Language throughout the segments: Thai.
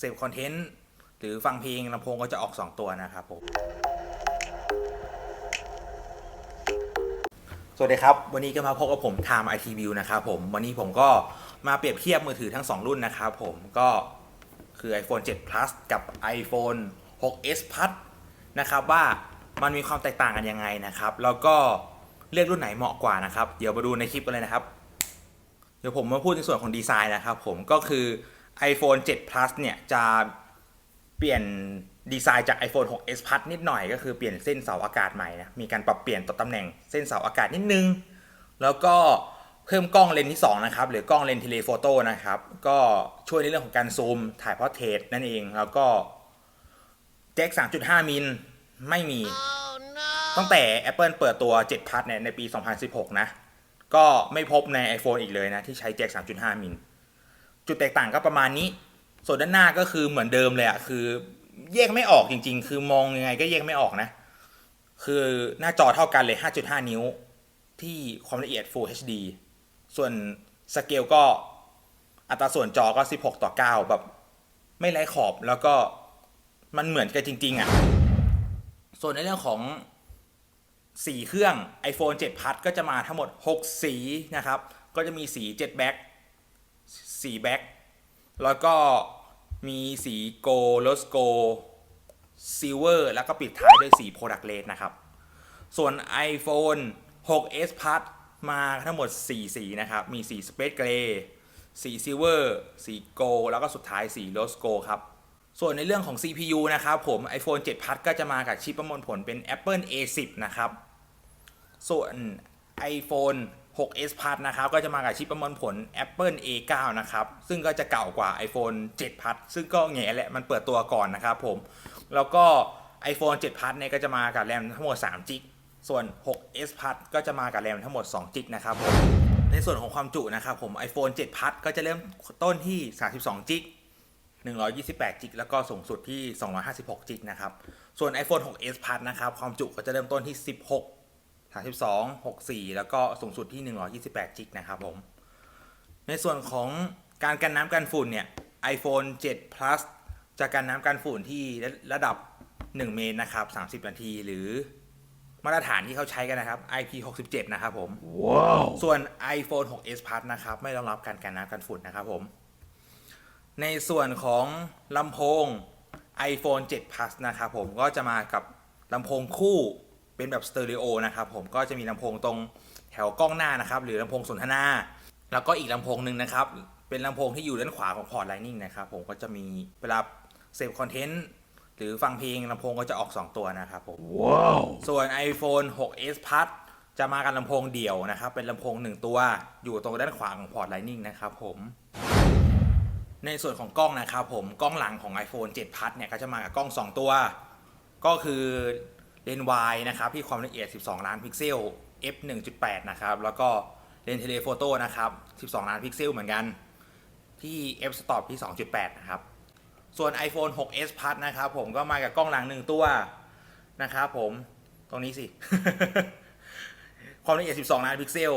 เสพคอนเทนต์หรือฟังเพลงลำโพงก็จะออก 2 ตัวนะครับผม สวัสดีครับ วันนี้ก็มาพบกับผม Time IT View นะครับผม วันนี้ผมก็มาเปรียบเทียบมือถือทั้ง 2 รุ่นนะครับผมก็คือ iPhone 7 Plus กับ iPhone 6s Plus นะครับว่ามันมีความแตกต่างกันยังไงนะครับ แล้วก็เลือกรุ่นไหนเหมาะกว่านะครับ เดี๋ยวมาดูในคลิปกันเลยนะครับ เดี๋ยวผมมาพูดในส่วนของดีไซน์นะครับผมก็คือ iPhone 7 Plus เนี่ยจะเปลี่ยนดีไซน์จาก iPhone 6s Plus นิดหน่อยก็คือเปลี่ยนเส้นเสาอากาศใหม่นะมีการปรับเปลี่ยนตัวตำแหน่งเส้นเสาอากาศนิดนึง แล้วก็เพิ่มกล้องเลนส์ที่2นะครับหรือกล้องเลนส์เทเลโฟโต้นะครับก็ช่วยในเรื่องของการซูมถ่ายพอร์เทรตนั่นเองแล้วก็แจ็ค3.5 มิลไม่มีตั้งแต่ Apple เปิดตัว7 Plus เนี่ยในปี 2016 นะ ก็ไม่พบใน iPhone อีกเลยนะ ที่ใช้แจ็ค3.5 มิล จุดแตกต่างก็ประมาณนี้ ส่วนด้านหน้าก็คือเหมือนเดิมเลยอะคือแยกไม่ออกจริง ๆ คือมองยังไงก็แยกไม่ออกนะ คือหน้าจอเท่ากันเลย 5.5 นิ้ว ที่ความละเอียด Full HD ส่วนสเกลก็อัตราส่วนจอก็ 16 ต่อ 9 แบบไม่ไร้ขอบแล้วก็มันเหมือนกันจริง ๆอะ ส่วนในเรื่องของสีเครื่อง iPhone 7 Plus ก็จะมาทั้งหมด 6 สีนะครับ ก็จะมีสี7แบ็ค สีแบ็คแล้วก็มีสีโกลสโกซิลเวอร์แล้วก็ปิดท้ายด้วยสี Product Red นะครับ ส่วน iPhone 6s Plus มาทั้งหมด 4 สีนะครับ มีสี Space Gray สี Silver สี Gold แล้วก็สุดท้ายสี Rose Gold ครับ ส่วนในเรื่องของ CPU นะครับผม iPhone 7 Plus ก็จะมากับชิปประมวลผลเป็น Apple A10 นะครับ ส่วน iPhone 6s Plus นะครับก็จะมากับชิปประมวลผล Apple A9 นะครับซึ่งก็จะเก่ากว่า iPhone 7 Plus ซึ่งก็แง่แหละมันเปิดตัวก่อนนะครับผมแล้วก็ iPhone 7 Plus เนี่ยก็จะมากับแรมทั้งหมด3 g b ส่วน 6s Plus ก็จะมากับแรมทั้งหมด2 g b นะครับผมในส่วนของความจุนะครับผม iPhone 7 Plus ก็จะเริ่มต้นที่32 g b 128 g b แล้วก็สูงสุดที่ 256 g b นะครับ ส่วน iPhone 6s Plus นะครับ ความจุก็จะเริ่มต้นที่ 16 32 64 แล้วก็สูงสุดที่ 128 g b นะครับผม ในส่วนของการกันน้ำกันฝุ่นเนี่ย iPhone 7 Plus จะกันน้ำกันฝุ่นที่ระดับ 1 เมตรนะครับ 30 นาทีหรือมาตรฐานที่เขาใช้กันนะครับ IP67 นะครับผมส่วน iPhone 6s Plus นะครับ ไม่รองรับการกันน้ำกันฝุ่นนะครับผม ในส่วนของลำโพง iPhone 7 Plus นะครับผมก็จะมากับลำโพงคู่ เป็นแบบสเตอริโอนะครับผมก็จะมีลำโพงตรงแถวกล้องหน้านะครับ หรือลำโพงสนทนา แล้วก็อีกลำโพงหนึ่งนะครับ เป็นลำโพงที่อยู่ด้านขวาของพอร์ต Lightning นะครับผมก็จะมีเวลาเสพคอนเทนต์หรือฟังเพลงลำโพงก็จะออก 2 ตัวนะครับผมส่วน iPhone 6s Plus จะมากับลำโพงเดี่ยวนะครับ เป็นลำโพง 1 ตัว อยู่ตรงด้านขวาของพอร์ต Lightning นะครับผม ในส่วนของกล้องนะครับผม กล้องหลังของ iPhone 7 Plus เนี่ยก็จะมากับกล้อง 2 ตัว ก็คือ เลนส์ wide นะครับที่ความละเอียด 12 ล้านพิกเซล f 1.8 นะครับ แล้วก็เลนส์เทเลโฟโต้นะครับ 12 ล้านพิกเซลเหมือนกันที่ f stop ที่ 2.8 นะครับ ส่วน iPhone 6s Plus นะครับผมก็มากับกล้องหลัง1ตัวนะครับผมตรงนี้สิ ความละเอียด 12 ล้านพิกเซล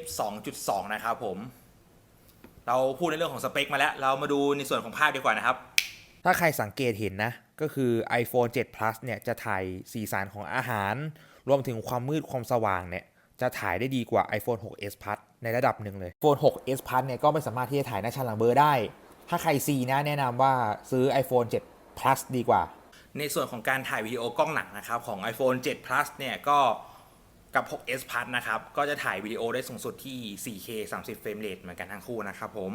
f 2.2 นะครับผม เราพูดในเรื่องของสเปคมาแล้ว เรามาดูในส่วนของภาพดีกว่านะครับ ถ้าใครสังเกตเห็นนะ ก็คือ iPhone 7 Plus เนี่ยจะถ่ายสีสันของอาหาร รวมถึงความมืดความสว่างเนี่ยจะถ่ายได้ดีกว่า iPhone 6s Plus ในระดับหนึ่งเลย iPhone 6s Plus เนี่ยก็ไม่สามารถที่จะถ่ายหน้าชั้นหลังเบอร์ได้ ถ้าใครซีนะแนะนำว่าซื้อ iPhone 7 Plus ดีกว่า ในส่วนของการถ่ายวิดีโอกล้องหลังนะครับของ iPhone 7 Plus เนี่ยก็กับ 6s Plus นะครับ ก็จะถ่ายวิดีโอได้สูงสุดที่ 4K 30 เฟรมเรทเหมือนกันทั้งคู่นะครับผม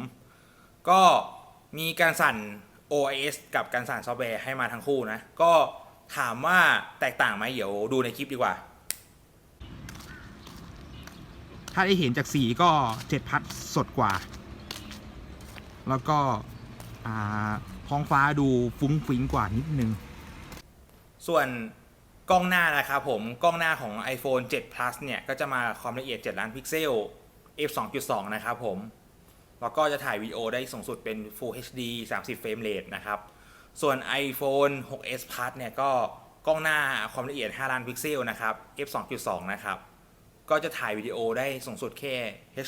ก็มีการสั่น OIS กับการสั่นซอฟต์แวร์ให้มาทั้งคู่นะ ก็ถามว่าแตกต่างไหมเดี๋ยวดูในคลิปดีกว่า ถ้าได้เห็นจากสีก็เจ็ดพัดสดกว่า แล้วก็อ่าท้องฟ้าดูฟุ้งฟิ้งกว่านิดนึง ส่วนกล้องหน้านะครับผม กล้องหน้าของ iPhone 7 Plus เนี่ย ก็จะมาความละเอียด 7 ล้านพิกเซล f 2.2 นะครับผม แล้วก็จะถ่ายวิดีโอได้สูงสุดเป็น Full HD 30 เฟรมเรทนะครับ ส่วน iPhone 6s Plus เนี่ยก็กล้องหน้าความละเอียด 5 ล้านพิกเซลนะครับ f 2.2 นะครับ ก็จะถ่ายวิดีโอได้สูงสุดแค่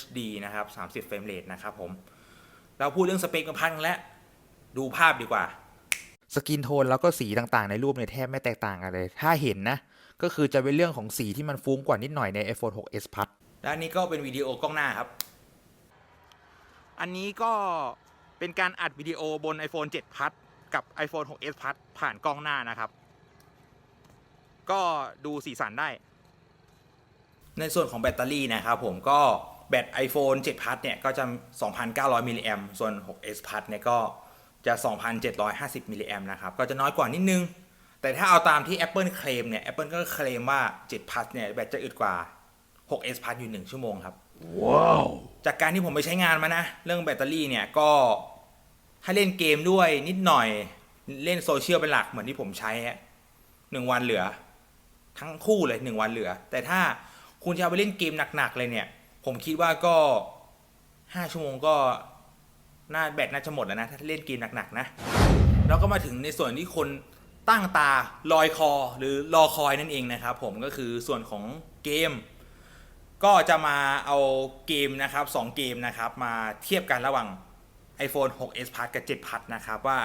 HD นะครับ 30 เฟรมเรทนะครับผม เราพูดเรื่องสเปคมาพักนึงแล้วดูภาพดีกว่า สกินโทนแล้วก็สีต่างๆ ในรูปเนี่ยแทบไม่แตกต่างกันเลย ถ้าเห็นนะ ก็คือจะเป็นเรื่องของสีที่มันฟุ้งกว่านิดหน่อยใน iPhone 6s Plus และอันนี้ก็เป็นวิดีโอกล้องหน้าครับ อันนี้ก็เป็นการอัดวิดีโอบน iPhone 7 Plus กับ iPhone 6s Plus ผ่านกล้องหน้านะครับ ก็ดูสีสันได้ ในส่วนของแบตเตอรี่นะครับผมก็แบต iPhone 7 Plus เนี่ย ก็จะ 2,900 มิลลิแอมส่วน 6s Plus เนี่ย ก็จะ 2,750 มิลลิแอมนะครับ ก็จะน้อยกว่านิดนึง แต่ถ้าเอาตามที่ Apple เคลมเนี่ย Apple ก็เคลมว่า 7 Plus เนี่ย แบตจะอึดกว่า 6s Plus อยู่ 1 ชั่วโมงครับ ว้าวจากการที่ผมไปใช้งานมานะ เรื่องแบตเตอรี่เนี่ยก็ถ้าเล่นเกมด้วยนิดหน่อยเล่นโซเชียลเป็นหลักเหมือนที่ผมใช้หนึ่งวันเหลือ ทั้งคู่เลยหนึ่งวันเหลือ แต่ถ้าคุณจะเอาไปเล่นเกมหนักๆเลยเนี่ย ผมคิดว่าก็ห้าชั่วโมงก็น่าแบตน่าจะหมดแล้วนะ ถ้าเล่นเกมหนักๆนะแล้วก็มาถึงในส่วนที่คนตั้งตาลอยคอหรือรอคอยนั่นเองนะครับผมก็คือส่วนของเกม ก็จะมาเอาเกมนะครับ2เกมนะครับมาเทียบกันระหว่าง iPhone 6s Plus กับ7 Plus นะครับว่า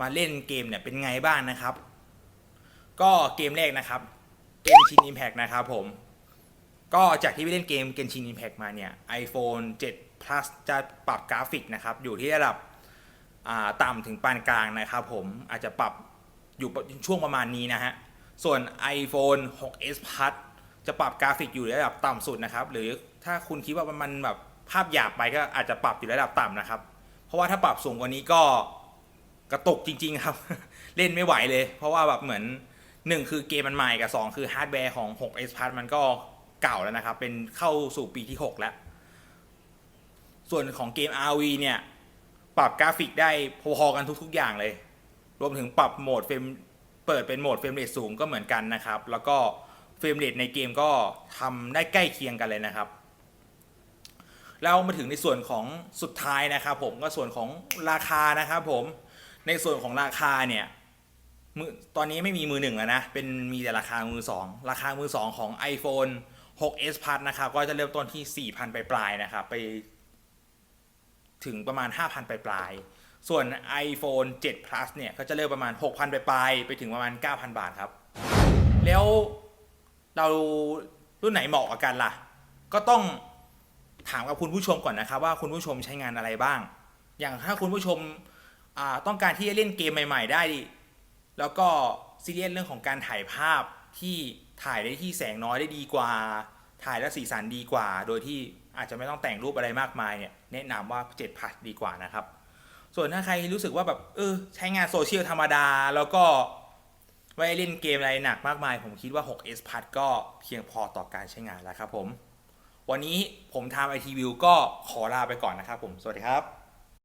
มาเล่นเกมเนี่ยเป็นไงบ้างนะครับ ก็เกมแรกนะครับ Genshin Impact นะครับผม ก็จากที่ไปเล่นเกม Genshin Impact มาเนี่ย iPhone 7 Plus จะปรับกราฟิกนะครับอยู่ที่ระดับต่ำถึงปานกลางนะครับผมอาจจะปรับอยู่ช่วงประมาณนี้นะฮะ ส่วน iPhone 6s Plus จะปรับกราฟิกอยู่ระดับต่ำสุดนะครับ หรือถ้าคุณคิดว่ามันแบบภาพหยาบไปก็อาจจะปรับอยู่ระดับต่ำนะครับ เพราะว่าถ้าปรับสูงกว่านี้ก็กระตุกจริง ๆ ครับ เล่นไม่ไหวเลย เพราะว่าแบบเหมือน 1 คือเกมมันใหม่กับ 2 คือฮาร์ดแวร์ของ 6s Plus มันก็เก่าแล้วนะครับ เป็นเข้าสู่ปีที่ 6 แล้ว ส่วนของเกม RV เนี่ย ปรับกราฟิกได้พอๆกันทุก ๆ อย่างเลย รวมถึงปรับโหมดเฟรมเปิดเป็นโหมดเฟรมเรทสูงก็เหมือนกันนะครับ แล้วก็ เฟรมเรทในเกมก็ทำได้ใกล้เคียงกันเลยนะครับแล้วมาถึงในส่วนของสุดท้ายนะครับ ผมก็ส่วนของราคานะครับผมในส่วนของราคาเนี่ยมือตอนนี้ไม่มีมือหนึ่งแล้วนะ เป็นมีแต่ราคามือสองราคามือสองของ iPhone 6s Plus นะครับ ก็จะเริ่มต้นที่ 4,000ไปปลายๆนะครับ ไปถึงประมาณ 5,000ไปปลายๆส่วน iPhone 7 Plus เนี่ย ก็จะเริ่มประมาณ 6,000ไปปลายๆไปถึงประมาณ 9,000 บาทครับ แล้ว เรารุ่นไหนเหมาะกับกันล่ะ ก็ต้องถามกับคุณผู้ชมก่อนนะครับว่าคุณผู้ชมใช้งานอะไรบ้าง อย่างถ้าคุณผู้ชมต้องการที่จะเล่นเกมใหม่ ๆ ได้ แล้วก็ซีเรียสเรื่องของการถ่ายภาพที่ถ่ายได้ที่แสงน้อยได้ดีกว่า ถ่ายแล้วสีสันดีกว่า โดยที่อาจจะไม่ต้องแต่งรูปอะไรมากมายเนี่ยแนะนำว่า7 plus ดีกว่านะครับ ส่วนถ้าใครรู้สึกว่าแบบเออใช้งานโซเชียลธรรมดาแล้วก็ ไม่ได้เล่นเกมอะไรหนักมากมาย ผมคิดว่า 6s plus ก็เพียงพอต่อการใช้งานแล้วครับผม วันนี้ผมทำไอทีวิวก็ขอลาไปก่อนนะครับผม สวัสดีครับ